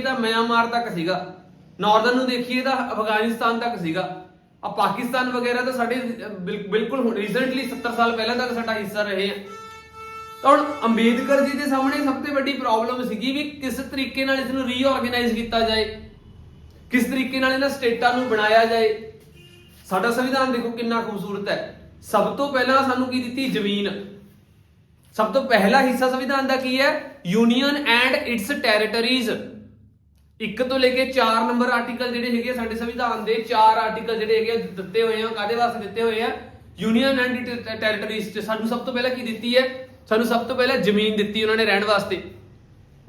ਤਾਂ ਮਿਆਂਮਾਰ ਤੱਕ ਸੀਗਾ। ਨਾਰਦਰਨ ਨੂੰ ਦੇਖੀਏ ਤਾਂ ਅਫਗਾਨਿਸਤਾਨ ਤੱਕ ਸੀਗਾ। ਆ ਪਾਕਿਸਤਾਨ ਵਗੈਰਾ ਤਾਂ ਸਾਡੇ ਬਿਲਕੁਲ ਰੀਸੈਂਟਲੀ 70 ਸਾਲ ਪਹਿਲਾਂ ਤੱਕ ਸਾਡਾ ਹਿੱਸਾ ਰਹੇ ਆ। ਤਾਂ ਹੁਣ ਅੰਬੇਦਕਰ ਜੀ ਦੇ ਸਾਹਮਣੇ ਸਭ ਤੋਂ ਵੱਡੀ ਪ੍ਰੋਬਲਮ ਸੀਗੀ ਵੀ ਕਿਸ ਤਰੀਕੇ ਨਾਲ ਇਸ ਨੂੰ ਰੀਆਰਗੇਨਾਈਜ਼ ਕੀਤਾ ਜਾਏ। ਕਿਸ ਤਰੀਕੇ ਨਾਲ ਇਹਨਾਂ ਸਟੇਟਾਂ ਨੂੰ ਬਣਾਇਆ ਜਾਏ। ਸਾਡਾ ਸੰਵਿਧਾਨ ਦੇਖੋ ਕਿੰਨਾ ਖੂਬਸੂਰਤ ਹੈ। ਸਭ ਤੋਂ ਪਹਿਲਾਂ ਸਾਨੂੰ ਕੀ ਦਿੱਤੀ? ਜ਼ਮੀਨ। ਸਭ ਤੋਂ ਪਹਿਲਾ ਹਿੱਸਾ ਸੰਵਿਧਾਨ ਦਾ ਕੀ ਹੈ? ਯੂਨੀਅਨ ਐਂਡ ਇਟਸ ਟੈਰੀਟਰੀਜ਼ ਇੱਕ ਤੋਂ ਲੈ ਕੇ 4 ਨੰਬਰ ਆਰਟੀਕਲ ਜਿਹੜੇ ਹੈਗੇ ਆ ਸਾਡੇ ਸੰਵਿਧਾਨ ਦੇ 4 ਆਰਟੀਕਲ ਜਿਹੜੇ ਹੈਗੇ ਆ ਦਿੱਤੇ ਹੋਏ ਆ ਕਾਦੇ ਵਾਸਤੇ ਦਿੱਤੇ ਹੋਏ ਆ? ਯੂਨੀਅਨ ਐਂਡ ਟੈਰੀਟਰੀਜ਼ ਚ। ਸਾਨੂੰ ਸਭ ਤੋਂ ਪਹਿਲਾਂ ਕੀ ਦਿੱਤੀ ਹੈ? ਸਾਨੂੰ ਸਭ ਤੋਂ ਪਹਿਲਾਂ ਜ਼ਮੀਨ ਦਿੱਤੀ ਉਹਨਾਂ ਨੇ ਰਹਿਣ ਵਾਸਤੇ।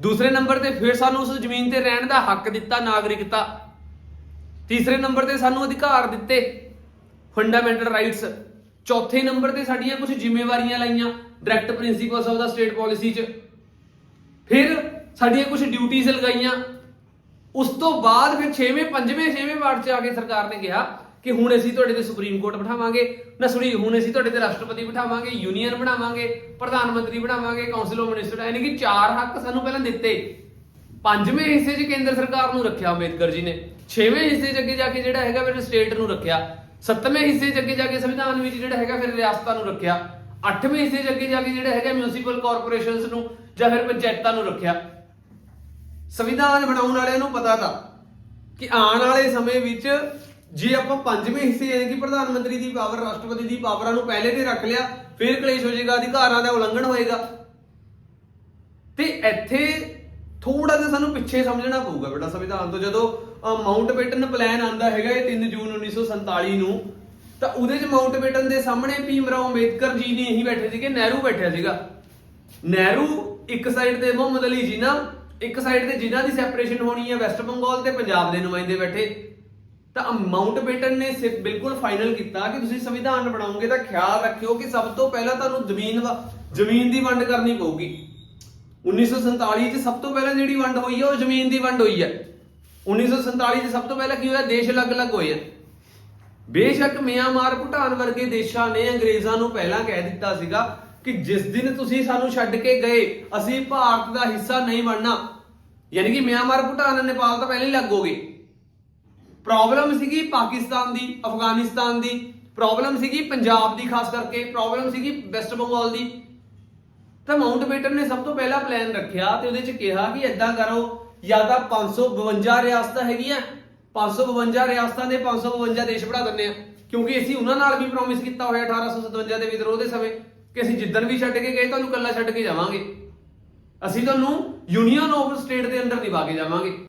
ਦੂਸਰੇ ਨੰਬਰ ਤੇ ਫਿਰ ਸਾਨੂੰ ਉਸ ਜ਼ਮੀਨ ਤੇ ਰਹਿਣ ਦਾ ਹੱਕ ਦਿੱਤਾ, ਨਾਗਰਿਕਤਾ। ਤੀਸਰੇ ਨੰਬਰ ਤੇ ਸਾਨੂੰ ਅਧਿਕਾਰ ਦਿੱਤੇ ਫੰਡਾਮੈਂਟਲ ਰਾਈਟਸ ਚੌਥੇ ਨੰਬਰ ਤੇ ਸਾਡੀਆਂ ਕੁਝ ਜ਼ਿੰਮੇਵਾਰੀਆਂ ਲਾਈਆਂ direct principles of the state policy ਚ। ਫਿਰ ਸਾਡੀਆਂ ਕੁਝ ਡਿਊਟੀਆਂ ਲਗਾਈਆਂ। ਉਸ ਤੋਂ ਬਾਅਦ ਫਿਰ 6ਵੇਂ 5ਵੇਂ 6ਵੇਂ ਵਾਰਡ 'ਚ ਆ ਕੇ ਸਰਕਾਰ ਨੇ ਕਿਹਾ ਕਿ ਹੁਣ ਅਸੀਂ ਤੁਹਾਡੇ ਤੇ ਸੁਪਰੀਮ ਕੋਰਟ ਬਿਠਾਵਾਂਗੇ। ਨਾ ਸੁਣੀ ਹੁਣ ਅਸੀਂ ਤੁਹਾਡੇ ਤੇ ਰਾਸ਼ਟਰਪਤੀ ਬਿਠਾਵਾਂਗੇ ਯੂਨੀਅਨ ਬਣਾਵਾਂਗੇ ਪ੍ਰਧਾਨ ਮੰਤਰੀ ਬਣਾਵਾਂਗੇ ਕਾਉਂਸਲ ਆਫ ਮਿਨਿਸਟਰ ਯਾਨੀ ਕਿ ਚਾਰ ਹੱਕ ਸਾਨੂੰ ਪਹਿਲਾਂ ਦਿੱਤੇ। ਪੰਜਵੇਂ ਹਿੱਸੇ 'ਚ ਕੇਂਦਰ ਸਰਕਾਰ ਨੂੰ ਰੱਖਿਆ ਅੰਬੇਦਕਰ ਜੀ ਨੇ। ਛੇਵੇਂ ਹਿੱਸੇ 'ਚ ਅੱਗੇ ਜਾ ਕੇ ਜਿਹੜਾ ਹੈਗਾ ਫਿਰ ਸਟੇਟ ਨੂੰ ਰੱਖਿਆ। ਸੱਤਵੇਂ ਹਿੱਸੇ 'ਚ ਅੱਗੇ ਜਾ ਕੇ ਸੰਵਿਧਾਨ ਵਿੱਚ ਜਿਹੜਾ ਹੈਗਾ ਫਿਰ ਰਿਆਸਤਾਂ ਨੂੰ ਰੱਖਿਆ। ਅੱਠਵੇਂ ਹਿੱਸੇ 'ਚ ਅੱਗੇ ਜਾ ਕੇ ਜਿਹੜਾ ਹੈਗਾ ਮਿਊਨਿਸਪਲ ਕਾਰਪੋਰੇਸ਼ਨਸ ਨੂੰ ਜਾਂ ਫਿਰ ਪੰਚਾਇਤਾਂ ਨੂੰ ਰੱਖਿਆ। ਸੰਵਿਧਾਨ ਬਣਾਉਣ ਵਾਲਿਆਂ ਨੂੰ ਪਤਾ ਤਾਂ ਕਿ ਆਉਣ ਵਾਲੇ ਸਮੇਂ ਵਿੱਚ ਜੇ ਆਪਾਂ ਪੰਜਵੇਂ ਹਿੱਸੇ ਯਾਨੀ ਕਿ ਪ੍ਰਧਾਨ ਮੰਤਰੀ ਦੀ ਪਾਵਰ ਰਾਸ਼ਟਰਪਤੀ ਦੀ ਪਾਵਰਾਂ ਨੂੰ ਪਹਿਲੇ ਤੇ ਰੱਖ ਲਿਆ, ਫਿਰ ਕਲੇਸ਼ ਹੋ ਜਾਏਗਾ, ਅਧਿਕਾਰਾਂ ਦਾ ਉਲੰਘਣ ਹੋਏਗਾ। ਤੇ ਇੱਥੇ ਥੋੜਾ ਜਿਹਾ ਸਾਨੂੰ ਪਿੱਛੇ ਸਮਝਣਾ ਪਊਗਾ ਬੇਟਾ ਸੰਵਿਧਾਨ ਤੋਂ। ਜਦੋਂ ਮਾਊਂਟ ਬੇਟਨ ਪਲਾਨ ਆਂਦਾ ਹੈਗਾ ਇਹ 3 ਜੂਨ 1947 ਨੂੰ, ਤਾਂ ਉਹਦੇ ਚ ਮਾਊਂਟ ਬੇਟਨ ਦੇ ਸਾਹਮਣੇ ਭੀਮ ਰਾਓ ਅੰਬੇਦਕਰ ਜੀ ਨੇ ਇਹੀ ਬੈਠੇ ਸੀਗੇ, ਨਹਿਰੂ ਬੈਠਿਆ ਸੀਗਾ। ਨਹਿਰੂ ਇੱਕ ਸਾਈਡ ਤੇ ਮੁਹੰਮਦ ਅਲੀ ਜੀ ਜਿਨਾ ਇੱਕ ਸਾਈਡ ਤੇ ਜਿਨ੍ਹਾਂ ਦੀ ਸੈਪਰੇਸ਼ਨ ਹੋਣੀ ਹੈ ਵੈਸਟ ਬੰਗਾਲ ਤੇ ਪੰਜਾਬ ਦੇ ਨੁਮਾਇੰਦੇ ਬੈਠੇ, ਤਾਂ ਮਾਊਂਟ ਬੇਟਨ ਨੇ ਸਿਰਫ ਬਿਲਕੁਲ ਫਾਈਨਲ ਕੀਤਾ ਕਿ ਤੁਸੀਂ ਸੰਵਿਧਾਨ ਬਣਾਓਗੇ ਤਾਂ ਖਿਆਲ ਰੱਖਿਓ ਕਿ ਸਭ ਤੋਂ ਪਹਿਲਾਂ ਤੁਹਾਨੂੰ ਜ਼ਮੀਨ ਜ਼ਮੀਨ ਦੀ ਵੰਡ ਕਰਨੀ ਪਊਗੀ। 1947 ਚ ਸਭ ਤੋਂ ਪਹਿਲਾਂ ਜਿਹੜੀ ਵੰਡ ਹੋਈ ਹੈ, ਉਹ ਜ਼ਮੀਨ ਦੀ ਵੰਡ ਹੋਈ ਹੈ। 1947 ਚ ਸਭ ਤੋਂ ਪਹਿਲਾਂ ਕੀ ਹੋਇਆ? ਦੇਸ਼ ਅਲੱਗ-ਅਲੱਗ ਹੋਏ ਆ। ਬੇਸ਼ੱਕ ਮਿਆਂਮਾਰ ਭੂਟਾਨ ਵਰਗੇ ਦੇਸ਼ਾਂ ਨੇ ਅੰਗਰੇਜ਼ਾਂ ਨੂੰ ਪਹਿਲਾਂ ਕਹਿ ਦਿੱਤਾ ਸੀਗਾ ਕਿ ਜਿਸ ਦਿਨ ਤੁਸੀਂ ਸਾਨੂੰ ਛੱਡ ਕੇ ਗਏ, ਅਸੀਂ ਭਾਰਤ ਦਾ ਹਿੱਸਾ ਨਹੀਂ ਬਣਨਾ। ਯਾਨੀ ਕਿ ਮਿਆਂਮਾਰ, ਭੂਟਾਨ, ਨੇਪਾਲ ਤਾਂ ਪਹਿਲਾਂ ਹੀ ਲੱਗ ਹੋ ਗਏ ਪ੍ਰੋਬਲਮ ਸੀਗੀ ਪਾਕਿਸਤਾਨ ਦੀ, ਅਫਗਾਨਿਸਤਾਨ ਦੀ। ਪ੍ਰੋਬਲਮ ਸੀਗੀ ਪੰਜਾਬ ਦੀ ਖਾਸ ਕਰਕੇ। ਪ੍ਰੋਬਲਮ ਸੀਗੀ ਵੈਸਟ ਬੰਗਾਲ ਦੀ। ਤਾਂ ਮਾਊਂਟ ਬੇਟਨ ਨੇ ਸਭ ਤੋਂ ਪਹਿਲਾਂ ਪਲਾਨ ਰੱਖਿਆ ਤੇ ਉਹਦੇ ਚ ਕਿਹਾ ਕਿ ਇਦਾਂ ਕਰੋ, ਜਾਂ ਤਾਂ 552 ਰਿਆਸਤਾਂ ਹੈਗੀਆਂ 552 ਰਿਆਸਤਾਂ ਦੇ 552 ਦੇਸ਼ ਬਣਾ ਦਿੰਨੇ ਆ। ਕਿਉਂਕਿ ਅਸੀਂ ਉਹਨਾਂ ਨਾਲ ਵੀ ਪ੍ਰੋਮਿਸ ਕੀਤਾ ਹੋਇਆ 1857 ਦੇ ਵਿਦਰੋਹ ਦੇ ਸਮੇਂ। ਕਿ ਅਸੀਂ ਜਿੱਦਣ ਵੀ ਛੱਡ ਕੇ ਗਏ, ਤੁਹਾਨੂੰ ਇਕੱਲਾ ਛੱਡ ਕੇ ਜਾਵਾਂਗੇ। ਅਸੀਂ ਤੁਹਾਨੂੰ ਯੂਨੀਅਨ ਆਫ ਸਟੇਟ ਦੇ ਅੰਦਰ ਨਿਭਾ ਕੇ ਜਾਵਾਂਗੇ।